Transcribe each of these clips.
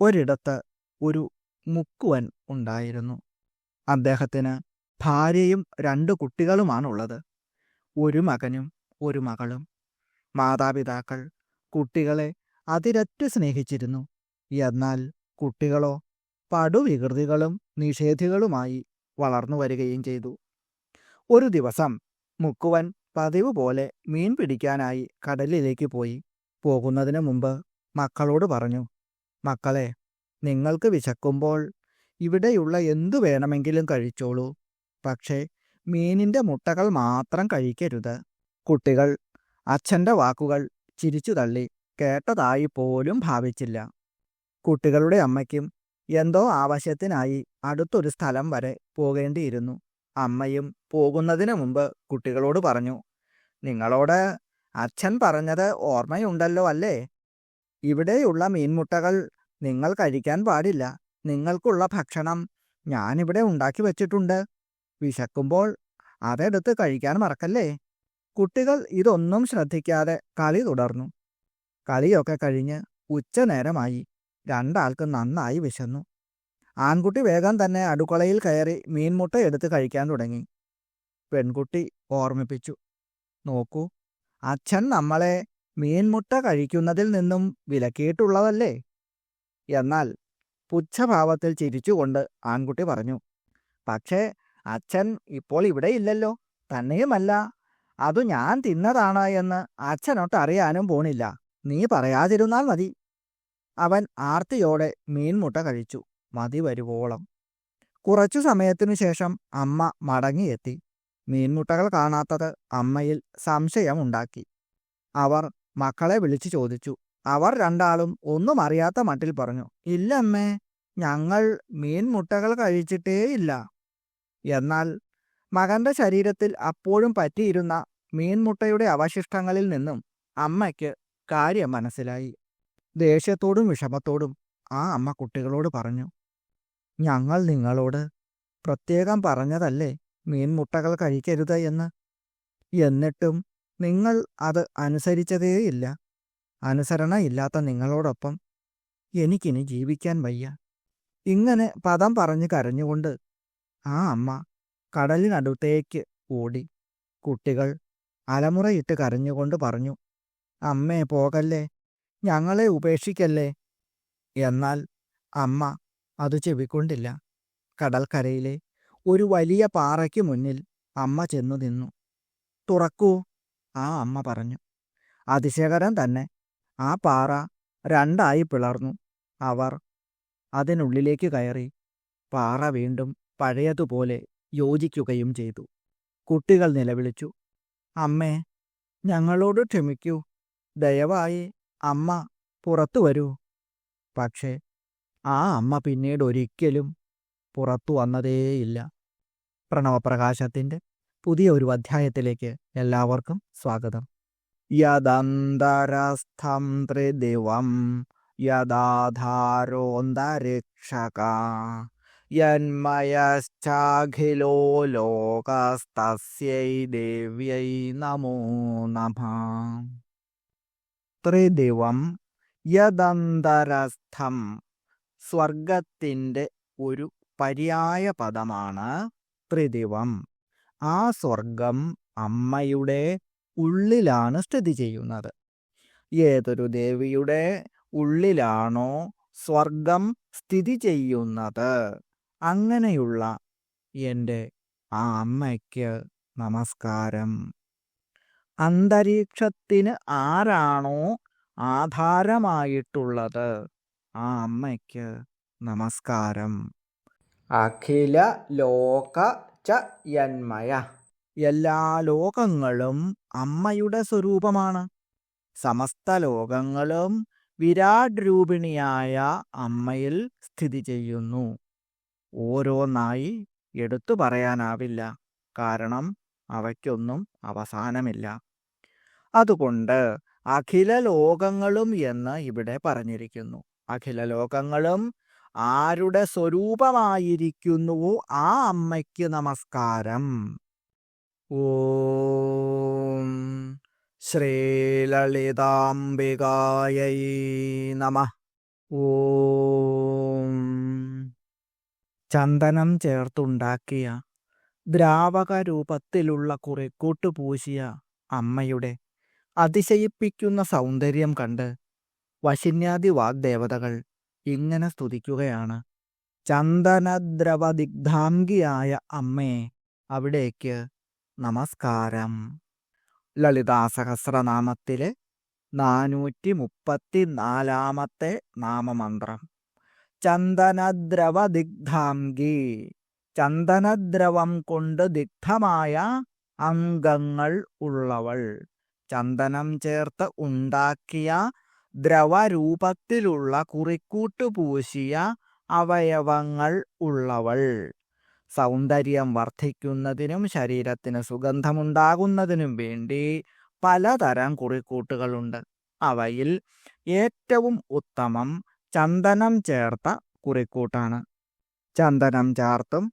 ഒരിടത്ത് ഒരു മുക്കുവൻ ഉണ്ടായിരുന്നു. അദ്ദേഹത്തിന് ഭാര്യയും രണ്ട് കുട്ടികളുമാണുള്ളത്. ഒരു മകനും ഒരു മകളും. മാതാപിതാക്കൾ കുട്ടികളെ അതിരറ്റ് സ്നേഹിച്ചിരുന്നു. എന്നാൽ കുട്ടികളോ പടുവികൃതികളും നിഷേധികളുമായി വളർന്നു വരികയും ചെയ്തു. ഒരു ദിവസം മുക്കുവൻ പതിവ് പോലെ മീൻ പിടിക്കാനായി കടലിലേക്ക് പോയി. പോകുന്നതിന് മുമ്പ് മക്കളോട് പറഞ്ഞു മക്കളെ നിങ്ങൾക്ക് വിശക്കുമ്പോൾ ഇവിടെയുള്ള എന്തു വേണമെങ്കിലും കഴിച്ചോളൂ. പക്ഷേ മീനിന്റെ മുട്ടകൾ മാത്രം കഴിക്കരുത്. കുട്ടികൾ അച്ഛന്റെ വാക്കുകൾ ചിരിച്ചു തള്ളി കേട്ടതായി പോലും ഭാവിച്ചില്ല. കുട്ടികളുടെ അമ്മയ്ക്കും എന്തോ ആവശ്യത്തിനായി അടുത്തൊരു സ്ഥലം വരെ പോകേണ്ടിയിരുന്നു. അമ്മയും പോകുന്നതിന് മുമ്പ് കുട്ടികളോട് പറഞ്ഞു നിങ്ങളോട് അച്ഛൻ പറഞ്ഞത് ഓർമ്മയുണ്ടല്ലോ അല്ലേ? ഇവിടെയുള്ള മീൻമുട്ടകൾ നിങ്ങൾ കഴിക്കാൻ പാടില്ല. നിങ്ങൾക്കുള്ള ഭക്ഷണം ഞാനിവിടെ ഉണ്ടാക്കി വച്ചിട്ടുണ്ട്. വിശക്കുമ്പോൾ അതെടുത്ത് കഴിക്കാൻ മറക്കല്ലേ? കുട്ടികൾ ഇതൊന്നും ശ്രദ്ധിക്കാതെ കളി തുടർന്നു. കളിയൊക്കെ കഴിഞ്ഞ് ഉച്ചനേരമായി രണ്ടാൾക്ക് നന്നായി വിശന്നു. ആൺകുട്ടി വേഗം തന്നെ അടുക്കളയിൽ കയറി മീൻമുട്ട എടുത്ത് കഴിക്കാൻ തുടങ്ങി. പെൺകുട്ടി ഓർമ്മിപ്പിച്ചു. നോക്കൂ അച്ഛൻ നമ്മളെ മീൻമുട്ട കഴിക്കുന്നതിൽ നിന്നും വിലക്കിയിട്ടുള്ളതല്ലേ? എന്നാൽ പുച്ഛഭാവത്തിൽ ചിരിച്ചുകൊണ്ട് ആൺകുട്ടി പറഞ്ഞു പക്ഷേ അച്ഛൻ ഇപ്പോൾ ഇവിടെ ഇല്ലല്ലോ. തന്നെയുമല്ല. അതു ഞാൻ തിന്നതാണ് എന്ന് അച്ഛനൊട്ട് അറിയാനും പോണില്ല. നീ പറയാതിരുന്നാൽ മതി. അവൻ ആർത്തിയോടെ മീൻമുട്ട കഴിച്ചു. മതി വരുവോളം. കുറച്ചു സമയത്തിനു ശേഷം അമ്മ മടങ്ങിയെത്തി. മീൻമുട്ടകൾ കാണാത്തത് അമ്മയിൽ സംശയമുണ്ടാക്കി. അവർ മക്കളെ വിളിച്ചു ചോദിച്ചു. അവർ രണ്ടാളും ഒന്നും അറിയാത്ത മട്ടിൽ പറഞ്ഞു ഇല്ലമ്മേ ഞങ്ങൾ മീൻമുട്ടകൾ കഴിച്ചിട്ടേയില്ല എന്നാൽ മകന്റെ ശരീരത്തിൽ അപ്പോഴും പറ്റിയിരുന്ന മീൻമുട്ടയുടെ അവശിഷ്ടങ്ങളിൽ നിന്നും അമ്മയ്ക്ക് കാര്യം മനസ്സിലായി. ദേഷ്യത്തോടും വിഷമത്തോടും ആ അമ്മ കുട്ടികളോട് പറഞ്ഞു ഞങ്ങൾ നിങ്ങളോട് പ്രത്യേകം പറഞ്ഞതല്ലേ മീൻമുട്ടകൾ കഴിക്കരുത് എന്ന്? എന്നിട്ടും നിങ്ങൾ അത് അനുസരിച്ചതേയില്ല അനുസരണയില്ലാത്ത നിങ്ങളോടൊപ്പം എനിക്കിനി ജീവിക്കാൻ വയ്യ. ഇങ്ങനെ പദം പറഞ്ഞു കരഞ്ഞുകൊണ്ട് ആ അമ്മ കടലിനടുത്തേക്ക് ഓടി. കുട്ടികൾ അലമുറയിട്ട് കരഞ്ഞുകൊണ്ട് പറഞ്ഞു അമ്മേ പോകല്ലേ? ഞങ്ങളെ ഉപേക്ഷിക്കല്ലേ? എന്നാൽ അമ്മ അത് ചെവിക്കൊണ്ടില്ല. കടൽക്കരയിലെ ഒരു വലിയ പാറയ്ക്ക് മുന്നിൽ അമ്മ ചെന്നു നിന്നു. തുറക്കൂ ആ അമ്മ പറഞ്ഞു. അതിശയകരം തന്നെ. ആ പാറ രണ്ടായി പിളർന്നു. അവർ അതിനുള്ളിലേക്ക് കയറി പാറ വീണ്ടും പഴയതുപോലെ യോജിക്കുകയും ചെയ്തു. കുട്ടികൾ നിലവിളിച്ചു. അമ്മേ ഞങ്ങളോട് ക്ഷമിക്കൂ. ദയവായി അമ്മ പുറത്തു വരൂ. പക്ഷേ ആ അമ്മ പിന്നീട് ഒരിക്കലും പുറത്തു വന്നതേയില്ല. പ്രണവപ്രകാശത്തിന്റെ പുതിയ ഒരു അധ്യായത്തിലേക്ക് എല്ലാവർക്കും സ്വാഗതം. യദന്തരസ്ഥം ത്രിദിവം യദാധാരോന്തരിക്ഷക യന്മയശ്ചാഖിലോ ലോകസ്തസ്യൈ ദേവ്യൈ നമോ നമ. ത്രിദിവം യദന്തരസ്ഥം സ്വർഗത്തിന്റെ ഒരു പര്യായ പദമാണ് ത്രിദിവം. ആ സ്വർഗം അമ്മയുടെ ഉള്ളിലാണ് സ്ഥിതി ചെയ്യുന്നത്. ഏതൊരു ദേവിയുടെ ഉള്ളിലാണോ സ്വർഗം സ്ഥിതി ചെയ്യുന്നത്? അങ്ങനെയുള്ള എന്റെ ആ അമ്മയ്ക്ക് നമസ്കാരം. അന്തരീക്ഷത്തിന് ആരാണോ ആധാരമായിട്ടുള്ളത്? ആ അമ്മയ്ക്ക് നമസ്കാരം. അഖില ലോക ച യന്മയ. എല്ലാ ലോകങ്ങളും അമ്മയുടെ സ്വരൂപമാണ്. സമസ്ത ലോകങ്ങളും വിരാട് രൂപിണിയായ അമ്മയിൽ സ്ഥിതി ചെയ്യുന്നു. ഓരോന്നായി എടുത്തു പറയാനാവില്ല. കാരണം അവയ്ക്കൊന്നും അവസാനമില്ല. അതുകൊണ്ട് അഖില ലോകങ്ങളും എന്ന് ഇവിടെ പറഞ്ഞിരിക്കുന്നു. അഖില ലോകങ്ങളും ആരുടെ സ്വരൂപമായിരിക്കുന്നുവോ ആ അമ്മയ്ക്ക് നമസ്കാരം. ഓം ശ്രീലളിതാംബികായൈ നമ. ഓം ചന്ദനം ചേർത്തുണ്ടാക്കിയ ദ്രാവക രൂപത്തിലുള്ള കുറിക്കൂട്ട് പൂശിയ അമ്മയുടെ അതിശയിപ്പിക്കുന്ന സൗന്ദര്യം കണ്ട് വശിന്യാദി വാഗ്ദേവതകൾ ഇങ്ങനെ സ്തുതിക്കുകയാണ്. ചന്ദനദ്രവദിഗ്ധാംഗിയായ അമ്മേ അവിടേക്ക് നമസ്കാരം. ലളിതാസഹസ്രനാമത്തിലെ നാനൂറ്റി മുപ്പത്തി നാലാമത്തെ നാമമന്ത്രം. ചന്ദനദ്രവദിഗ്ധാംഗി. ചന്ദനദ്രവം കൊണ്ട് ദിഗ്ധമായ അംഗങ്ങൾ ഉള്ളവൾ. ചന്ദനം ചേർത്ത് ഉണ്ടാക്കിയ ദ്രവരൂപത്തിലുള്ള കുറിക്കൂട്ട് പൂശിയ അവയവങ്ങൾ ഉള്ളവൾ. സൗന്ദര്യം വർദ്ധിക്കുന്നതിനും ശരീരത്തിന് സുഗന്ധമുണ്ടാകുന്നതിനും വേണ്ടി പലതരം കുറിക്കൂട്ടുകളുണ്ട്. അവയിൽ ഏറ്റവും ഉത്തമം ചന്ദനം ചേർത്ത കുറിക്കൂട്ടാണ്. ചന്ദനം ചേർത്തും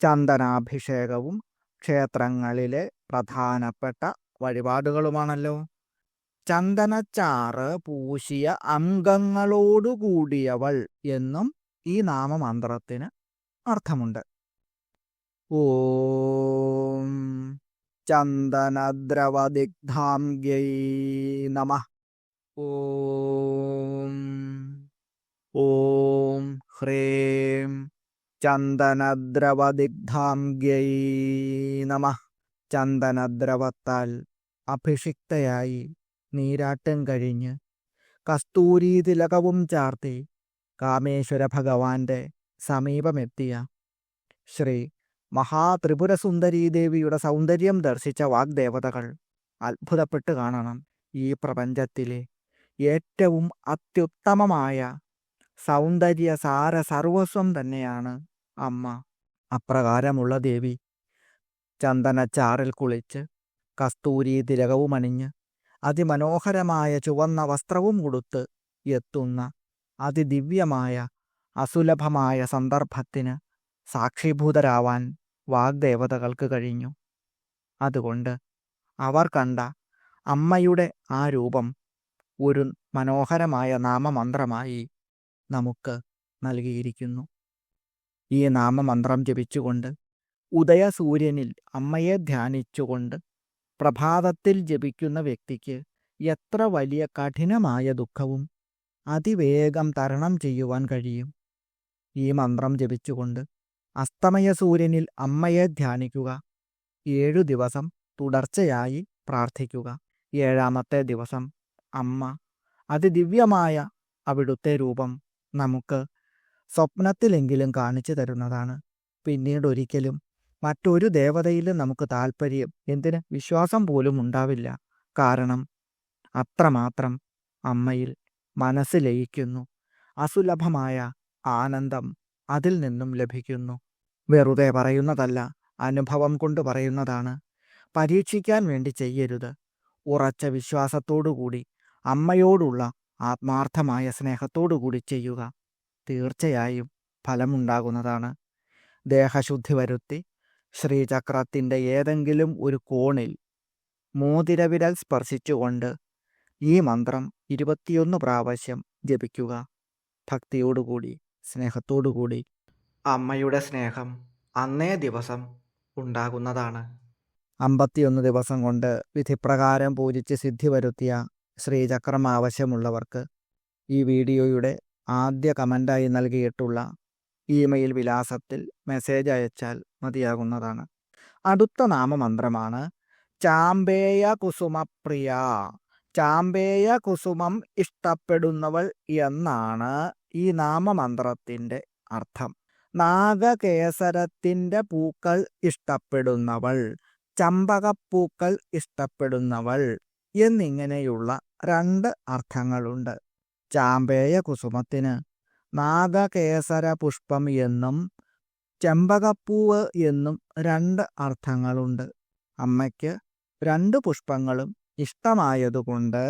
ചന്ദനാഭിഷേകവും ക്ഷേത്രങ്ങളിലെ പ്രധാനപ്പെട്ട വഴിപാടുകളുമാണല്ലോ. ചന്ദനച്ചാറ് പൂശിയ അംഗങ്ങളോടുകൂടിയവൾ എന്നും ഈ നാമമന്ത്രത്തിന് അർത്ഥമുണ്ട്. ഓം ചന്ദനദ്രവദിഗ്ധാംഗ്യൈ നമ. ഓം ഓം ഹ്രീം ചന്ദനദ്രവദിഗ്ധാംഗ്യൈ നമ. ചന്ദനദ്രവത്താൽ അഭിഷിക്തയായി നീരാട്ടം കഴിഞ്ഞ് കസ്തൂരി തിലകവും ചാർത്തി കാമേശ്വര ഭഗവാന്റെ സമീപമെത്തിയ ശ്രീ മഹാത്രിപുരസുന്ദരീ ദേവിയുടെ സൗന്ദര്യം ദർശിച്ച വാഗ്ദേവതകൾ അത്ഭുതപ്പെട്ട് കാണണം ഈ പ്രപഞ്ചത്തിലെ ഏറ്റവും അത്യുത്തമമായ സൗന്ദര്യ സാര സർവസ്വം തന്നെയാണ് അമ്മ. അപ്രകാരമുള്ള ദേവി ചന്ദനച്ചാറിൽ കുളിച്ച് കസ്തൂരി തിലകവും അണിഞ്ഞ് അതിമനോഹരമായ ചുവന്ന വസ്ത്രവും ഉടുത്ത് എത്തുന്ന അതിദിവ്യമായ അസുലഭമായ സന്ദർഭത്തിന് സാക്ഷീഭൂതരാവാൻ വാഗ്ദേവതകൾക്ക് കഴിഞ്ഞു. അതുകൊണ്ട് അവർ കണ്ട അമ്മയുടെ ആ രൂപം ഒരു മനോഹരമായ നാമമന്ത്രമായി നമുക്ക് നൽകിയിരിക്കുന്നു. ഈ നാമമന്ത്രം ജപിച്ചുകൊണ്ട് ഉദയസൂര്യനിൽ അമ്മയെ ധ്യാനിച്ചുകൊണ്ട് പ്രഭാതത്തിൽ ജപിക്കുന്ന വ്യക്തിക്ക് എത്ര വലിയ കഠിനമായ ദുഃഖവും അതിവേഗം തരണം ചെയ്യുവാൻ കഴിയും. ഈ മന്ത്രം ജപിച്ചുകൊണ്ട് അസ്തമയ സൂര്യനിൽ അമ്മയെ ധ്യാനിക്കുക. ഏഴു ദിവസം തുടർച്ചയായി പ്രാർത്ഥിക്കുക. ഏഴാമത്തെ ദിവസം അമ്മ. അതിദിവ്യമായ അവിടുത്തെ രൂപം നമുക്ക് സ്വപ്നത്തിലെങ്കിലും കാണിച്ചു തരുന്നതാണ്. പിന്നീട് ഒരിക്കലും മറ്റൊരു ദേവതയിലും നമുക്ക് താല്പര്യം. എന്തിന്? വിശ്വാസം പോലും ഉണ്ടാവില്ല. കാരണം അത്രമാത്രം അമ്മയിൽ മനസ്സ് ലയിക്കുന്നു. അസുലഭമായ ആനന്ദം അതിൽ നിന്നും ലഭിക്കുന്നു. വെറുതെ പറയുന്നതല്ല അനുഭവം കൊണ്ട് പറയുന്നതാണ്. പരീക്ഷിക്കാൻ വേണ്ടി ചെയ്യരുത്. ഉറച്ച വിശ്വാസത്തോടുകൂടി അമ്മയോടുള്ള ആത്മാർത്ഥമായ സ്നേഹത്തോടുകൂടി ചെയ്യുക തീർച്ചയായും ഫലമുണ്ടാകുന്നതാണ്. ദേഹശുദ്ധി വരുത്തി ശ്രീചക്രത്തിന്റെ ഏതെങ്കിലും ഒരു കോണിൽ മോതിരവിരൽ സ്പർശിച്ചുകൊണ്ട് ഈ മന്ത്രം ഇരുപത്തിയൊന്ന് പ്രാവശ്യം ജപിക്കുക. ഭക്തിയോടുകൂടി സ്നേഹത്തോടുകൂടി. അമ്മയുടെ സ്നേഹം അന്നേ ദിവസം ഉണ്ടാകുന്നതാണ്. അമ്പത്തിയൊന്ന് ദിവസം കൊണ്ട് വിധിപ്രകാരം പൂജിച്ച് സിദ്ധി വരുത്തിയ ശ്രീചക്രം ആവശ്യമുള്ളവർക്ക് ഈ വീഡിയോയുടെ ആദ്യ കമന്റായി നൽകിയിട്ടുള്ള ഇമെയിൽ വിലാസത്തിൽ മെസ്സേജ് അയച്ചാൽ മതിയാകുന്നതാണ്. അടുത്ത നാമമന്ത്രമാണ് ചാമ്പേയ കുസുമപ്രിയ ചാമ്പേയ കുസുമം ഇഷ്ടപ്പെടുന്നവൾ എന്നാണ് ഈ നാമമന്ത്രത്തിന്റെ അർത്ഥം. നാഗകേസരത്തിന്റെ പൂക്കൾ ഇഷ്ടപ്പെടുന്നവൾ ചമ്പകപ്പൂക്കൾ ഇഷ്ടപ്പെടുന്നവൾ എന്നിങ്ങനെയുള്ള രണ്ട് അർത്ഥങ്ങളുണ്ട്. ചാമ്പേയ കുസുമത്തിന് നാഗകേസര പുഷ്പം എന്നും ചെമ്പകപ്പൂവ് എന്നും രണ്ട് അർത്ഥങ്ങളുണ്ട്. അമ്മയ്ക്ക് രണ്ട് പുഷ്പങ്ങളും ഇഷ്ടമായതുകൊണ്ട്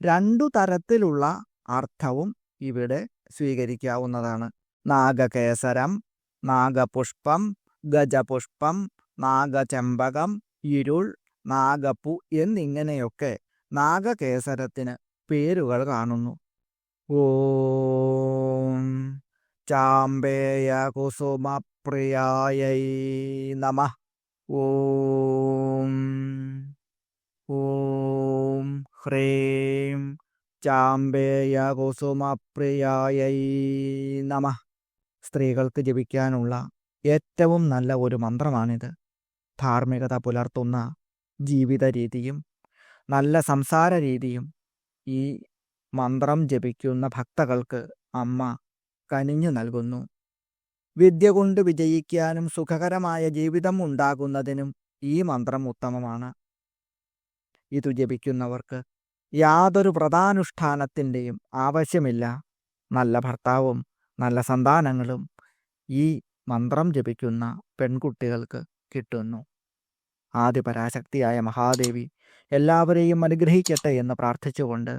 രണ്ടു തരത്തിലുള്ള അർത്ഥവും ഇവിടെ സ്വീകരിക്കാവുന്നതാണ്. നാഗകേസരം നാഗപുഷ്പം ഗജപുഷ്പം നാഗചെമ്പകം ഇരുൾ നാഗപ്പൂ എന്നിങ്ങനെയൊക്കെ നാഗകേസരത്തിന് പേരുകൾ കാണുന്നു. നമ ഓം ഓം ഹ്രീം ചാമ്പേയ കുസുമപ്രിയായൈ നമ സ്ത്രീകൾക്ക് ജപിക്കാനുള്ള ഏറ്റവും നല്ല ഒരു മന്ത്രമാണിത്. ധാർമ്മികത പുലർത്തുന്ന ജീവിത രീതിയും നല്ല സംസാര രീതിയും ഈ മന്ത്രം ജപിക്കുന്ന ഭക്തകൾക്ക് അമ്മ കനിഞ്ഞു നൽകുന്നു. വിദ്യ കൊണ്ട് വിജയിക്കാനും സുഖകരമായ ജീവിതം ഉണ്ടാകുന്നതിനും ഈ മന്ത്രം ഉത്തമമാണ്. ഇതു ജപിക്കുന്നവർക്ക് യാതൊരു വ്രതാനുഷ്ഠാനത്തിന്റെയും ആവശ്യമില്ല. നല്ല ഭർത്താവും നല്ല സന്താനങ്ങളും ഈ മന്ത്രം ജപിക്കുന്ന പെൺകുട്ടികൾക്ക് കിട്ടുന്നു. ആദിപരാശക്തിയായ മഹാദേവി എല്ലാവരെയും അനുഗ്രഹിക്കട്ടെ എന്ന് പ്രാർത്ഥിച്ചുകൊണ്ട്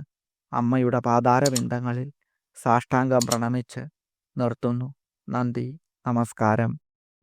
അമ്മയുടെ പാതാരവിന്ദങ്ങളിൽ സാഷ്ടാംഗം പ്രണമിച്ച് നിർത്തുന്നു. നന്ദി. നമസ്കാരം.